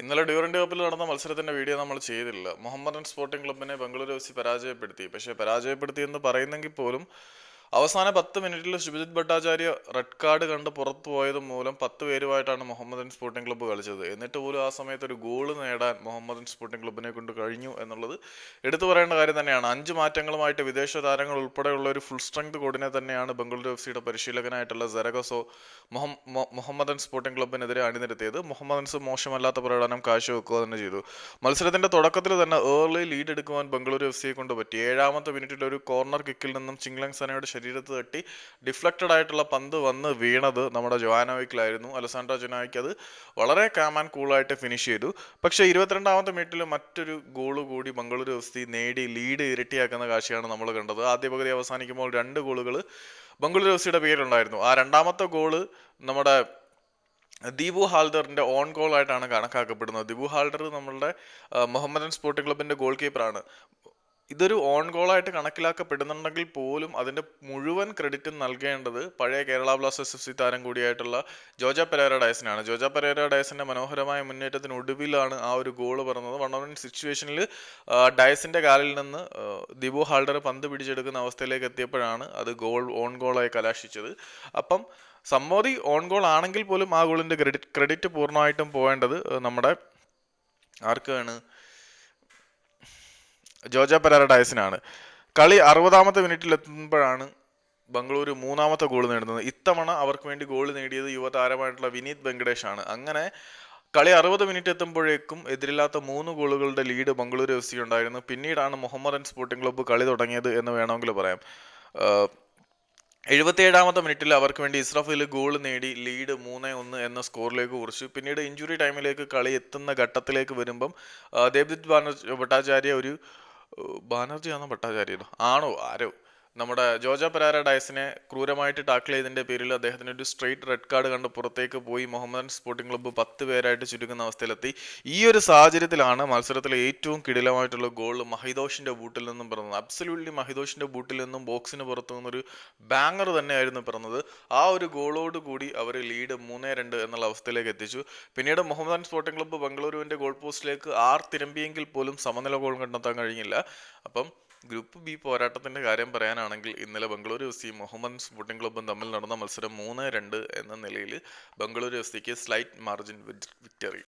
ഇന്നലെ ഡ്യൂറന്റ് കപ്പിൽ നടന്ന മത്സരത്തിന്റെ വീഡിയോ നമ്മൾ ചെയ്തില്ല. മുഹമ്മദൻ സ്പോർട്ടിംഗ് ക്ലബിനെ ബംഗളൂരു എഫ് സി പരാജയപ്പെടുത്തി. പക്ഷേ പരാജയപ്പെടുത്തി എന്ന് പറയുന്നെങ്കിൽ പോലും അവസാന പത്ത് മിനിറ്റിൽ ശുഭജിത് ഭട്ടാചാര്യ റെഡ് കാർഡ് കണ്ട് പുറത്തു പോയത് മൂലം പത്ത് പേരുമായിട്ടാണ് മുഹമ്മദൻ സ്പോർട്ടിംഗ് ക്ലബ്ബ് കളിച്ചത്. എന്നിട്ട് പോലും ആ സമയത്ത് ഒരു ഗോൾ നേടാൻ മുഹമ്മദൻ സ്പോർട്ടിംഗ് ക്ലബ്ബിനെ കൊണ്ട് കഴിഞ്ഞു എന്നുള്ളത് എടുത്തു പറയേണ്ട കാര്യം തന്നെയാണ്. അഞ്ച് മാറ്റങ്ങളുമായിട്ട് വിദേശ താരങ്ങൾ ഉൾപ്പെടെയുള്ള ഒരു ഫുൾ സ്ട്രെങ്ത് കോഡിനെ തന്നെയാണ് ബംഗളൂരു എഫ് സിയുടെ പരിശീലകനായിട്ടുള്ള സെറഗസോ മുഹമ്മദൻ സ്പോർട്ടിംഗ് ക്ലബ്ബിനെതിരെ അണിനിരത്തിയത്. മുഹമ്മദൻസ് മോശമല്ലാത്ത പ്രകടനം കാഴ്ചവെക്കുക തന്നെ ചെയ്തു. മത്സരത്തിന്റെ തുടക്കത്തിൽ തന്നെ ഏർലി ലീഡ് എടുക്കുവാൻ ബംഗളൂരു എഫ് സിയെ കൊണ്ട് പറ്റി. ഏഴാമത്തെ മിനിറ്റിൽ ഒരു കോർണർ കിക്കിൽ നിന്നും ചിങ്ലങ് സനയുടെ ശരീരത്ത് തട്ടി ഡിഫ്ലക്റ്റഡ് ആയിട്ടുള്ള പന്ത് വന്ന് വീണത് നമ്മുടെ ജോവാനോയ്ക്കിലായിരുന്നു. അലസാൻഡ്രോ ജൊനായ്ക്ക് അത് വളരെ കാം ആൻഡ് കൂളായിട്ട് ഫിനിഷ് ചെയ്തു. പക്ഷേ ഇരുപത്തിരണ്ടാമത്തെ മിനിറ്റിൽ മറ്റൊരു ഗോൾ കൂടി മംഗളൂരു എഫ് നേടി ലീഡ് ഇരട്ടിയാക്കുന്ന കാഴ്ചയാണ് നമ്മൾ കണ്ടത്. ആദ്യ പകുതി അവസാനിക്കുമ്പോൾ രണ്ട് ഗോളുകൾ ബംഗളൂരു എഫ് സിയുടെ പേരുണ്ടായിരുന്നു ആ രണ്ടാമത്തെ ഗോൾ നമ്മുടെ ദീപു ഹാൽദറിന്റെ ഓൺ ഗോൾ ആയിട്ടാണ് കണക്കാക്കപ്പെടുന്നത്. ദീപു ഹാൽദർ നമ്മളുടെ മുഹമ്മദൻ സ്പോർട്ടിംഗ് ക്ലബിന്റെ ഗോൾ കീപ്പറാണ് ഇതൊരു ഓൺ ഗോളായിട്ട് കണക്കിലാക്കപ്പെടുന്നുണ്ടെങ്കിൽ പോലും അതിന്റെ മുഴുവൻ ക്രെഡിറ്റും നൽകേണ്ടത് പഴയ കേരള ബ്ലാസ്റ്റേഴ്സ് എഫ് സി താരം കൂടിയായിട്ടുള്ള ജോജ പെരേര ഡയസിനാണ്. ജോജ പെരേര ഡയസിന്റെ മനോഹരമായ മുന്നേറ്റത്തിന് ഒടുവിലാണ് ആ ഒരു ഗോൾ പറഞ്ഞത്. വൺ ഓൺ സിറ്റുവേഷനിൽ ഡയസിന്റെ കാലിൽ നിന്ന് ദിബോ ഹാൾഡർ പന്ത് പിടിച്ചെടുക്കുന്ന അവസ്ഥയിലേക്ക് എത്തിയപ്പോഴാണ് അത് ഗോൾ ഓൺ ഗോളായി കലാശിച്ചത്. അപ്പം സമ്മോദി ഓൺ ഗോൾ ആണെങ്കിൽ പോലും ആ ഗോളിന്റെ ക്രെഡിറ്റ് ക്രെഡിറ്റ് പൂർണമായിട്ടും പോകേണ്ടത് നമ്മുടെ ആർക്കാണ്? ജോജ പരാര ഡയസിനാണ് കളി അറുപതാമത്തെ മിനിറ്റിൽ എത്തുമ്പോഴാണ് ബംഗളൂരു മൂന്നാമത്തെ ഗോൾ നേടുന്നത്. ഇത്തവണ അവർക്ക് വേണ്ടി ഗോൾ നേടിയത് യുവതാരമായിട്ടുള്ള വിനീത് വെങ്കടേഷ് ആണ് അങ്ങനെ കളി അറുപത് മിനിറ്റ് എത്തുമ്പോഴേക്കും എതിരില്ലാത്ത മൂന്ന് ഗോളുകളുടെ ലീഡ് ബംഗളൂരു എഫ് സി ഉണ്ടായിരുന്നു. പിന്നീടാണ് മുഹമ്മദൻ സ്പോർട്ടിംഗ് ക്ലബ്ബ് കളി തുടങ്ങിയത് എന്ന് വേണമെങ്കിൽ പറയാം. എഴുപത്തിയേഴാമത്തെ മിനിറ്റിൽ അവർക്ക് വേണ്ടി ഇസ്രഫിൽ ഗോൾ നേടി ലീഡ് മൂന്ന് ഒന്ന് എന്ന സ്കോറിലേക്ക് കുറിച്ചു. പിന്നീട് ഇഞ്ചുറി ടൈമിലേക്ക് കളി എത്തുന്ന ഘട്ടത്തിലേക്ക് വരുമ്പം ദേവ്ജിത് ഭട്ടാചാര്യ ഒരു ഏഹ്, ബാനർജി ആണോ ഭട്ടാചാര്യ ആണോ? ആരോ? നമ്മുടെ ജോജ പരാര ഡയസിനെ ക്രൂരമായിട്ട് ടാക്കിൾ ചെയ്തതിന്റെ പേരിൽ അദ്ദേഹത്തിന് ഒരു സ്ട്രെയിറ്റ് റെഡ് കാർഡ് കണ്ട് പുറത്തേക്ക് പോയി മുഹമ്മദൻ സ്പോർട്ടിംഗ് ക്ലബ്ബ് പത്ത് പേരായിട്ട് ചുരുങ്ങുന്ന അവസ്ഥയിലെത്തി. ഈ ഒരു സാഹചര്യത്തിലാണ് മത്സരത്തിലെ ഏറ്റവും കിടിലമായിട്ടുള്ള ഗോൾ മഹിദോഷിന്റെ ബൂട്ടിൽ നിന്നും പിറന്നത്. അബ്സല്യൂട്ട്ലി മഹിദോഷിന്റെ ബൂട്ടിൽ നിന്നും ബോക്സിന് പുറത്തു നിന്നൊരു ബാങ്ങർ തന്നെയായിരുന്നു പിറന്നത്. ആ ഒരു ഗോളോട് കൂടി അവർ ലീഡ് മൂന്നേ രണ്ട് എന്നുള്ള അവസ്ഥയിലേക്ക് എത്തിച്ചു. പിന്നീട് മുഹമ്മദൻ സ്പോർട്ടിംഗ് ക്ലബ്ബ് ബംഗളൂരുവിന്റെ ഗോൾ പോസ്റ്റിലേക്ക് ആർ തിരമ്പിയെങ്കിൽ പോലും സമനില ഗോൾ കണ്ടെത്താൻ കഴിഞ്ഞില്ല. അപ്പം ഗ്രൂപ്പ് ബി പോരാട്ടത്തിന്റെ കാര്യം പറയാനാണെങ്കിൽ ഇന്നലെ Bengaluru F C Muhammad sporting ക്ലബ്ബും തമ്മിൽ നടന്ന മത്സരം മൂന്ന് രണ്ട് എന്ന നിലയിൽ ബംഗളൂരു എഫ് സിക്ക് സ്ലൈറ്റ് മാർജിൻ വിക്ടറി